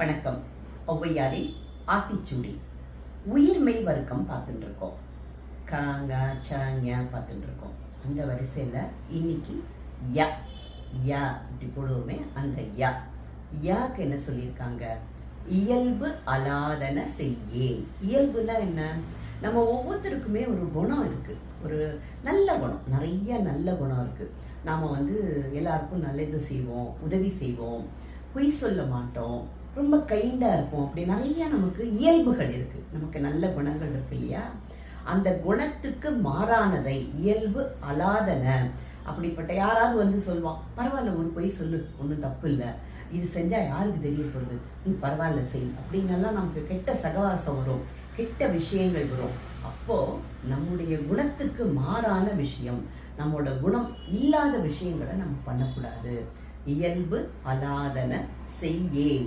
வணக்கம். ஒவ்வையாரின் ஆத்திச்சூடி. உயிர்மெய் வர்க்கம் பார்த்துட்டு இருக்கோம் காங்க சாங்க பார்த்துட்டு இருக்கோம் அந்த வரிசையில் இன்னைக்கு ய யா இப்படி போடுவோமே அந்த யா. யாக்கு என்ன சொல்லியிருக்காங்க? இயல்பு அலாதன செய்யே. இயல்புனா என்ன? நம்ம ஒவ்வொருத்தருக்குமே ஒரு குணம் இருக்குது ஒரு நல்ல குணம். நிறைய நல்ல குணம் இருக்குது நாம் வந்து எல்லாருக்கும் நல்லது செய்வோம் உதவி செய்வோம். பொய் சொல்ல மாட்டோம். ரொம்ப கைண்டாக இருப்போம். அப்படி நிறைய நமக்கு இயல்புகள் இருக்குது நமக்கு நல்ல குணங்கள் இருக்கு இல்லையா? அந்த குணத்துக்கு மாறானதை இயல்பு அலாதன. அப்படிப்பட்ட யாராவது வந்து சொல்லுவான் பரவாயில்ல ஒரு பொய் சொல்லு. ஒன்றும் தப்பு இல்லை. இது செஞ்சால் யாருக்கு தெரிய போகிறது நீ பரவாயில்ல செய். அப்படின்னெல்லாம் நமக்கு கெட்ட சகவாசம் வரும். கெட்ட விஷயங்கள் வரும். அப்போது நம்முடைய குணத்துக்கு மாறான விஷயம் நம்மளோட குணம் இல்லாத விஷயங்களை நம்ம பண்ணக்கூடாது. இயல்பு அலாதன செய்யே.